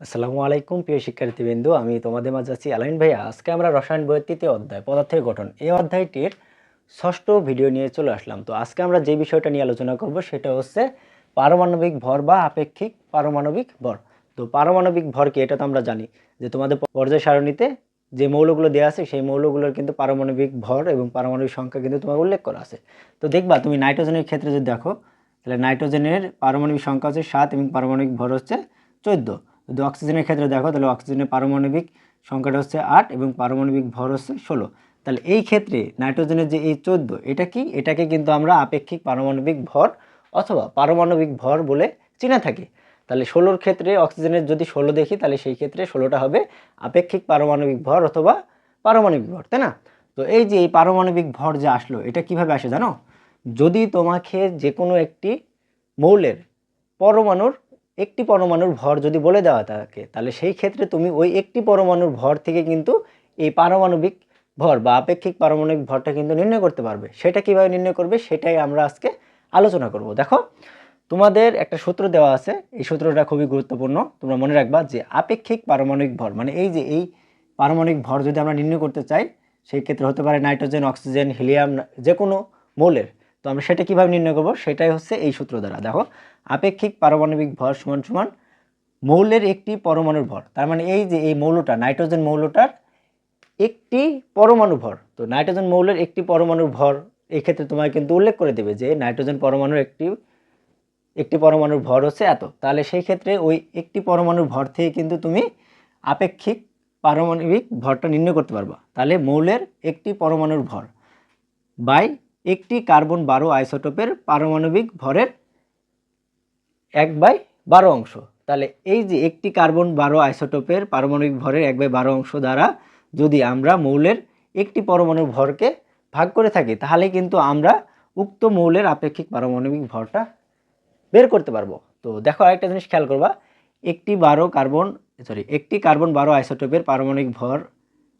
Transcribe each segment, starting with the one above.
আসসালামু আলাইকুম, প্রিয় শিক্ষার্থীবৃন্দু। আমি তোমাদের মাঝে আছি আলাইন ভাইয়া। আজকে আমরা রসায়ন বইয়ের তৃতীয় অধ্যায়, পদার্থের গঠন। এই অধ্যায়টির ষষ্ঠ ভিডিও নিয়ে চলে আসলাম। তো আজকে আমরা যে বিষয়টা নিয়ে আলোচনা করব সেটা হচ্ছে পারমাণবিক ভর বা আপেক্ষিক পারমাণবিক ভর। তো পারমাণবিক ভর কি, এটা তো আমরা জানি যে তোমাদের পর্যায় সারণীতে যে মৌলগুলো দেওয়া আছে, সেই মৌলগুলোর কিন্তু পারমাণবিক ভর এবং পারমাণবিক সংখ্যা কিন্তু তোমার উল্লেখ করা আছে। তো দেখবা, তুমি নাইট্রোজেনের ক্ষেত্রে যদি দেখো, তাহলে নাইট্রোজেনের পারমাণবিক সংখ্যা হচ্ছে সাত এবং পারমাণবিক ভর হচ্ছে চোদ্দ। যদি অক্সিজেনের ক্ষেত্রে দেখো, তাহলে অক্সিজেনের পারমাণবিক সংখ্যাটা হচ্ছে আট এবং পারমাণবিক ভর হচ্ছে ষোলো। তাহলে এই ক্ষেত্রে নাইট্রোজেনের যে এই চোদ্দ, এটা কি? এটাকে কিন্তু আমরা আপেক্ষিক পারমাণবিক ভর অথবা পারমাণবিক ভর বলে চিনে থাকি। তাহলে ষোলোর ক্ষেত্রে অক্সিজেনের যদি ষোলো দেখি, তাহলে সেই ক্ষেত্রে ষোলোটা হবে আপেক্ষিক পারমাণবিক ভর অথবা পারমাণবিক ভর, তাই না? তো এই যে এই পারমাণবিক ভর যে আসলো, এটা কীভাবে আসে জানো? যদি তোমাকে যে কোনো একটি মৌলের পরমাণুর একটি পরমাণুর ভর যদি বলে দেওয়া থাকে, তাহলে সেই ক্ষেত্রে তুমি ওই একটি পরমাণুর ভর থেকে কিন্তু এই পারমাণবিক ভর বা আপেক্ষিক পারমাণবিক ভরটা কিন্তু নির্ণয় করতে পারবে। সেটা কীভাবে নির্ণয় করবে সেটাই আমরা আজকে আলোচনা করব। দেখো, তোমাদের একটা সূত্র দেওয়া আছে। এই সূত্রটা খুবই গুরুত্বপূর্ণ। তোমরা মনে রাখবা যে আপেক্ষিক পারমাণবিক ভর মানে এই যে এই পারমাণবিক ভর যদি আমরা নির্ণয় করতে চাই, সেই ক্ষেত্রে হতে পারে নাইট্রোজেন, অক্সিজেন, হিলিয়াম যে কোনো মৌলের তো আমরা সেটা কীভাবে নির্ণয় করব? সেটাই হচ্ছে এই সূত্র দ্বারা। দেখো, আপেক্ষিক পারমাণবিক ভর সমান সমান মৌলের একটি পরমাণুর ভর। তার মানে এই যে এই মৌলটা, নাইট্রোজেন মৌলটার একটি পরমাণু ভর। তো নাইট্রোজেন মৌলের একটি পরমাণুর ভর এই ক্ষেত্রে তোমায় কিন্তু উল্লেখ করে দেবে যে নাইট্রোজেন পরমাণুর একটি একটি পরমাণুর ভর হচ্ছে এত। তাহলে সেই ক্ষেত্রে ওই একটি পরমাণুর ভর থেকে কিন্তু তুমি আপেক্ষিক পারমাণবিক ভরটা নির্ণয় করতে পারবা। তাহলে মৌলের একটি পরমাণুর ভর বাই একটি কার্বন বারো আইসোটোপের পারমাণবিক ভরের এক বাই বারো অংশ। তাহলে এই যে একটি কার্বন বারো আইসোটোপের পারমাণবিক ভরের এক বাই বারো অংশ দ্বারা যদি আমরা মৌলের একটি পরমাণুর ভরকে ভাগ করে থাকি, তাহলে কিন্তু আমরা উক্ত মৌলের আপেক্ষিক পারমাণবিক ভরটা বের করতে পারব। তো দেখো আরেকটা জিনিস খেয়াল করবা, একটি বারো কার্বন সরি একটি কার্বন বারো আইসোটোপের পারমাণবিক ভর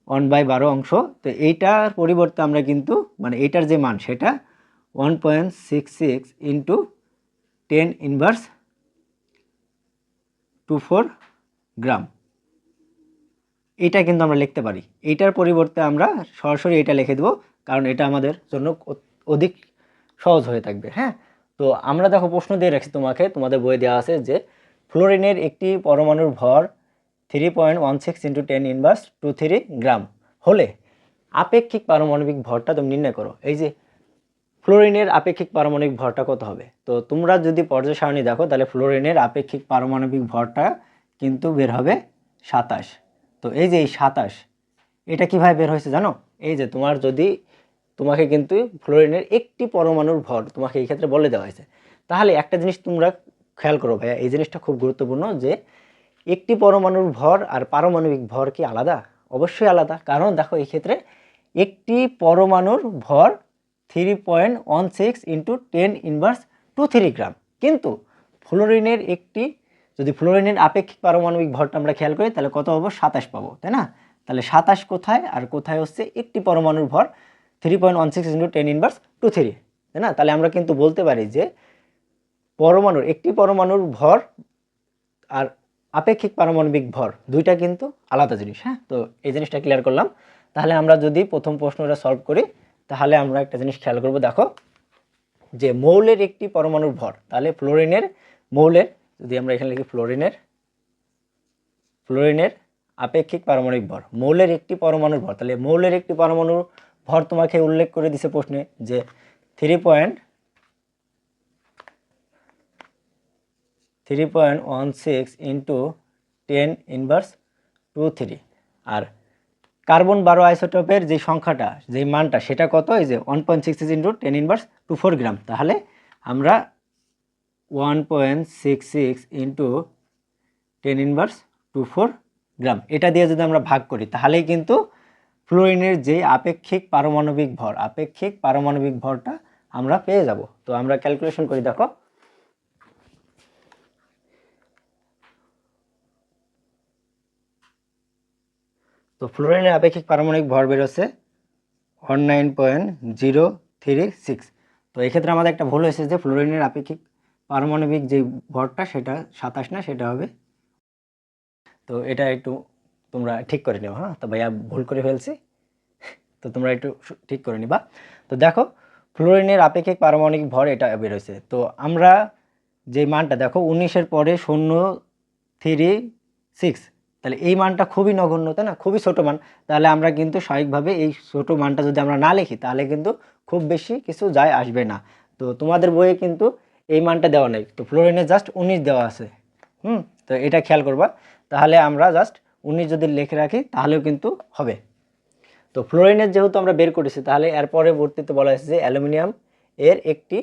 ওয়ান বাই বারো অংশ। তো এইটার পরিবর্তে আমরা কিন্তু মানে এইটার যে মান, সেটা one point six six into ten inverse two four gram. এটা কিন্তু আমরা লিখতে পারি। এইটার পরিবর্তে আমরা সরাসরি এটা লিখে দেবো, কারণ এটা আমাদের জন্য অধিক সহজ হয়ে থাকবে হ্যাঁ? তো আমরা দেখো প্রশ্ন দিয়ে রাখছি তোমাকে, তোমাদের বই দেওয়া আছে যে, ফ্লোরিনের একটি পরমাণুর ভর three point one six into ten inverse two three gram হলে আপেক্ষিক পারমাণবিক ভরটা তুমি নির্ণয় করো। এই যে ফ্লোরিনের আপেক্ষিক পারমাণবিক ভরটা কত হবে? তো তোমরা যদি পর্যায় সারণী দেখো, তাহলে ফ্লোরিনের আপেক্ষিক পারমাণবিক ভরটা কিন্তু বের হবে সাতাশ। তো এই যে এই সাতাশ, এটা কীভাবে বের হয়েছে জানো? এই যে তোমার যদি তোমাকে কিন্তু ফ্লোরিনের একটি পরমাণুর ভর তোমাকে এই ক্ষেত্রে বলে দেওয়া হয়েছে। তাহলে একটা জিনিস তোমরা খেয়াল করো ভাইয়া, এই জিনিসটা খুব গুরুত্বপূর্ণ যে একটি পরমাণুর ভর আর পারমাণবিক ভর কি আলাদা? অবশ্যই আলাদা। কারণ দেখো, এই ক্ষেত্রে একটি পরমাণুর ভর three point one six into ten inverse two three gram কিন্তু ফ্লোরিনের একটি, যদি ফ্লোরিনের আপেক্ষিক পারমাণবিক ভরটা আমরা খেয়াল করি, তাহলে কত পাবো? সাতাশ পাবো, তাই না? তাহলে সাতাশ কোথায় আর কোথায় হচ্ছে? একটি পরমাণুর ভর three point one six into ten inverse two three তাই না? তাহলে আমরা কিন্তু বলতে পারি যে পরমাণুর, একটি পরমাণুর ভর আর আপেক্ষিক পারমাণবিক ভর, দুইটা কিন্তু আলাদা জিনিস হ্যাঁ? তো এই জিনিসটা ক্লিয়ার করলাম। তাহলে আমরা যদি প্রথম প্রশ্নটা সলভ করি, তাহলে আমরা একটা জিনিস খেয়াল করব। দেখো, যে মৌলের একটি পরমাণুর ভর, তাহলে ফ্লোরিনের মৌলের, যদি আমরা এখানে লিখি ফ্লোরিনের ফ্লোরিনের আপেক্ষিক পারমাণবিক ভর, মৌলের একটি পরমাণুর ভর, তাহলে মৌলের একটি পরমাণুর ভর তোমাকে উল্লেখ করে দিছে প্রশ্নে যে three point three point one six into ten inverse two three আর কার্বন বারো আইসোটোপের যে সংখ্যাটা, যে মানটা, সেটা কত? এই যে one point six into ten inverse two four gram তাহলে আমরা one point six six into ten inverse two four gram এটা দিয়ে যদি আমরা ভাগ করি, তাহলেই কিন্তু ফ্লোরিনের যে আপেক্ষিক পারমাণবিক ভর, আপেক্ষিক পারমাণবিক ভরটা আমরা পেয়ে যাব। তো আমরা ক্যালকুলেশন করি, দেখো। তো ফ্লোরিনের আপেক্ষিক পারমাণবিক ভর বেরোচ্ছে one nine point zero three six তো এক্ষেত্রে আমাদের একটা ভুল হয়েছে যে ফ্লোরিনের আপেক্ষিক পারমাণবিক যে ভরটা, সেটা সাতাশ না, সেটা হবে। তো এটা একটু তোমরা ঠিক করে নিও হ্যাঁ? তো ভাইয়া ভুল করে ফেলছি। তো তোমরা একটু ঠিক করে নিবা। তো দেখো, ফ্লোরিনের আপেক্ষিক পারমাণবিক ভর এটা বেরোছে তো আমরা যে মানটা, দেখো, উনিশের পরে শূন্য থ্রি সিক্স তাহলে এই মানটা খুবই নগণ্য, তাই না? খুবই ছোট মান। তাহলে আমরা কিন্তু স্বাভাবিকভাবে এই ছোট মানটা যদি আমরা না লিখি, তাহলে কিন্তু খুব বেশি কিছু যায় আসবে না। তো তোমাদের বইয়ে কিন্তু এই মানটা দেওয়া নেই। তো ফ্লোরিনে জাস্ট উনিশ দেওয়া আছে। হুম? তো এটা খেয়াল করবা। তাহলে আমরা জাস্ট উনিশ যদি লিখে রাখি, তাহলেও কিন্তু হবে। তো ফ্লোরিনের যেহেতু আমরা বের করেছি, তাহলে এর পরবর্তীতে বলা হয়েছে যে অ্যালুমিনিয়াম এর একটি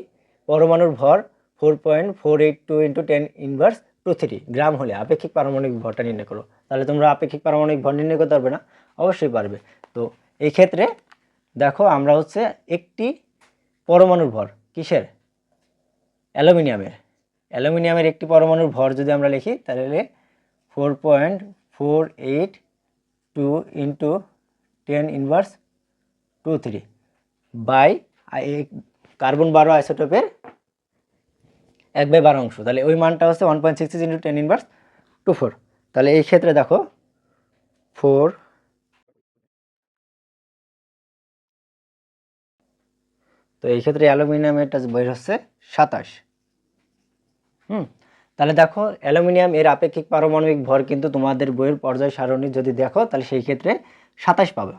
পরমাণুর ভর four point four eight two into ten inverse two three gram হলে আপেক্ষিক পারমাণবিক ভরটা নির্ণয় করো। তাহলে তোমরা আপেক্ষিক পারমাণবিক ভর নির্ণয় করতে পারবে না, অবশ্যই পারবে। তো এই ক্ষেত্রে দেখো আমরা হচ্ছে একটি পরমাণুর ভর, কিসের? অ্যালুমিনিয়ামের। অ্যালুমিনিয়ামের একটি পরমাণুর ভর যদি আমরা লিখি, তাহলে four point four eight two into ten inverse two three by carbon বারো আইসোটোপের এক বাই বারো অংশ। তাহলে ওই মানটা হচ্ছে one point six into ten inverse two four তাহলে এই ক্ষেত্রে দেখো ফোর তো এই ক্ষেত্রে অ্যালুমিনিয়ামেরটা বের হচ্ছে সাতাশ। হুম, তাহলে দেখো, অ্যালুমিনিয়াম এর আপেক্ষিক পারমাণবিক ভর কিন্তু তোমাদের বইয়ের পর্যায় সারণী যদি দেখো, তাহলে সেই ক্ষেত্রে সাতাশ পাবে।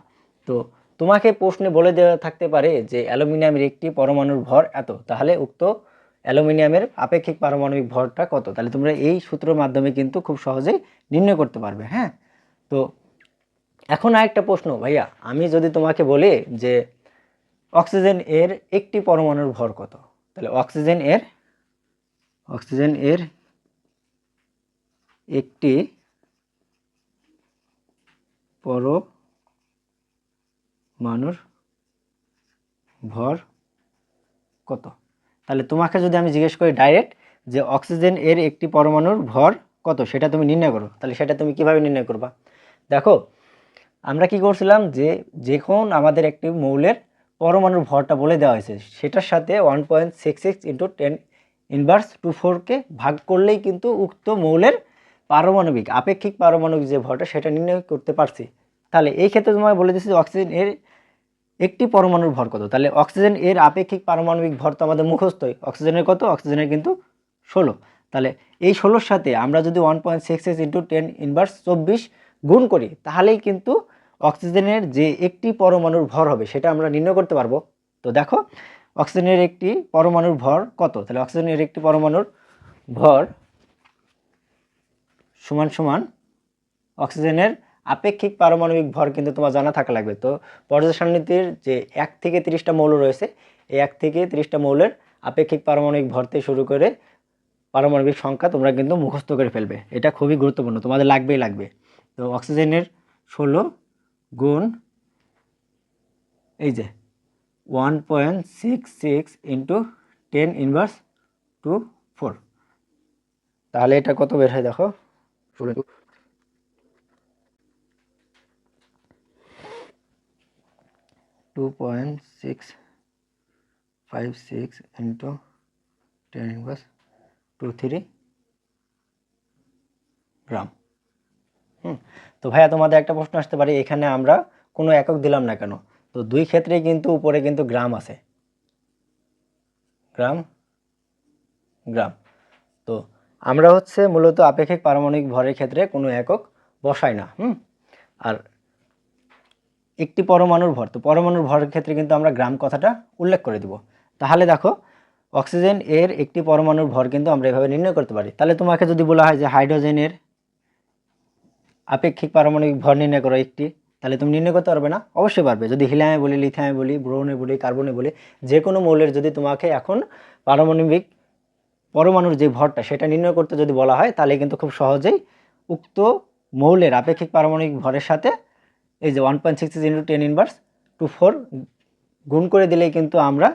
তো তোমাকে প্রশ্নে বলে দেওয়া থাকতে পারে যে অ্যালুমিনিয়ামের একটি পরমাণুর ভর এত, তাহলে উক্ত অ্যালুমিনিয়ামের আপেক্ষিক পারমাণবিক ভরটা কত? তাহলে তোমরা এই সূত্রের মাধ্যমে কিন্তু খুব সহজেই নির্ণয় করতে পারবে হ্যাঁ? তো এখন আরেকটা প্রশ্ন, ভাইয়া, আমি যদি তোমাকে বলি যে অক্সিজেন এর একটি পরমাণুর ভর কত? তাহলে অক্সিজেন এর অক্সিজেন এর একটি পরমাণুর ভর কত? তাহলে তোমাকে যদি আমি জিজ্ঞেস করি ডাইরেক্ট যে অক্সিজেন এর একটি পরমাণুর ভর কত, সেটা তুমি নির্ণয় করো। তাহলে সেটা তুমি কীভাবে নির্ণয় করবা? দেখো, আমরা কি করছিলাম যে যখন আমাদের একটি মৌলের পরমাণুর ভরটা বলে দেওয়া হয়েছে, সেটার সাথে one point six six into ten inverse two ফোরকে ভাগ করলেই কিন্তু উক্ত মৌলের পারমাণবিক, আপেক্ষিক পারমাণবিক যে ভরটা, সেটা নির্ণয় করতে পারছি। তাহলে এই ক্ষেত্রে তোমাকে বলে দিচ্ছি যে অক্সিজেন এর একটি পরমাণুর ভর কত? তাহলে অক্সিজেন এর আপেক্ষিক পারমাণবিক ভর তো আমাদের মুখস্থই। অক্সিজেনের কত? অক্সিজেনের কিন্তু ষোলো। তাহলে এই ষোলোর সাথে আমরা যদি one point six six into ten inverse চব্বিশ গুণ করি, তাহলেই কিন্তু অক্সিজেনের যে একটি পরমাণুর ভর হবে, সেটা আমরা নির্ণয় করতে পারব। তো দেখো, অক্সিজেনের একটি পরমাণুর ভর কত? তাহলে অক্সিজেনের একটি পরমাণুর ভর সমান সমান অক্সিজেনের আপেক্ষিক পারমাণবিক ভর কিন্তু তোমার জানা থাকা লাগবে। তো পর্যায় সারণীতির যে এক থেকে তিরিশটা মৌল রয়েছে, এই এক থেকে তিরিশটা মৌলের আপেক্ষিক পারমাণবিক ভর থেকে শুরু করে পারমাণবিক সংখ্যা তোমরা কিন্তু মুখস্থ করে ফেলবে। এটা খুবই গুরুত্বপূর্ণ, তোমাদের লাগবেই লাগবে। তো অক্সিজেনের ষোলো গুণ এই যে one point six six into ten inverse two four. তাহলে এটা কত বের হয় দেখো? Two point six five six into ten inverse two three gram হুম, তো ভাইয়া তোমাদের একটা প্রশ্ন আসতে পারে, এখানে আমরা কোনো একক দিলাম না কেন? তো দুই ক্ষেত্রে কিন্তু উপরে কিন্তু গ্রাম আছে। গ্রাম গ্রাম তো আমরা হচ্ছে মূলত আপেক্ষিক পারমাণবিক ভরের ক্ষেত্রে কোনো একক বসাই না, হুম? আর একটি পরমাণুর ভর। তো পরমাণুর ভরের ক্ষেত্রে কিন্তু আমরা গ্রাম কথাটা উল্লেখ করে দিব। তাহলে দেখো, অক্সিজেন এর একটি পরমাণুর ভর কিন্তু আমরা এভাবে নির্ণয় করতে পারি। তাহলে তোমাকে যদি বলা হয় যে হাইড্রোজেনের আপেক্ষিক পারমাণবিক ভর নির্ণয় করো একটি, তাহলে তুমি নির্ণয় করতে পারবে না? অবশ্যই পারবে। যদি হিলিয়ামে বলি, লিথিয়ামে বলি, ব্রোনে বলি, কার্বনে বলি, যে কোনো মৌলের যদি তোমাকে এখন পারমাণবিক পরমাণুর যে ভরটা সেটা নির্ণয় করতে যদি বলা হয়, তাহলে কিন্তু খুব সহজেই উক্ত মৌলের আপেক্ষিক পারমাণবিক ভরের সাথে এই যে one point six into ten inverse two four গুণ করে দিলেই কিন্তু আমরা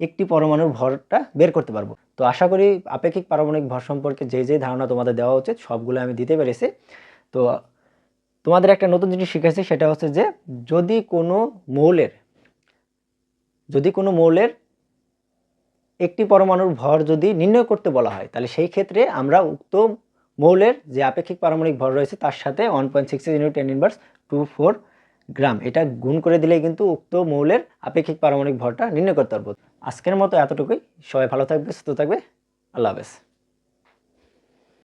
একটি পরমাণুর ভরটা বের করতে পারব। তো আশা করি আপেক্ষিক পারমাণবিক ভর সম্পর্কে যে যে ধারণা তোমাদের দেওয়া উচিত সবগুলো আমি দিতে পেরেছি। তো তোমাদের একটা নতুন জিনিস শিখেছি, সেটা হচ্ছে যে যদি কোনো মৌলের, যদি কোনো মৌলের একটি পরমাণুর ভর যদি নির্ণয় করতে বলা হয়, তাহলে সেই ক্ষেত্রে আমরা উক্ত মৌলের যে আপেক্ষিক পারমাণবিক ভর রয়েছে, তার সাথে one point six unit ten inverse two four gram. এটা গুণ করে দিলেই কিন্তু উক্ত মৌলের আপেক্ষিক পারমাণবিক ভরটা নির্ণয় করতে পারব। আজকের মতো এতটুকুই। সবাই ভালো থাকবে, সুস্থ থাকবে। আল্লাহ হাফেজ।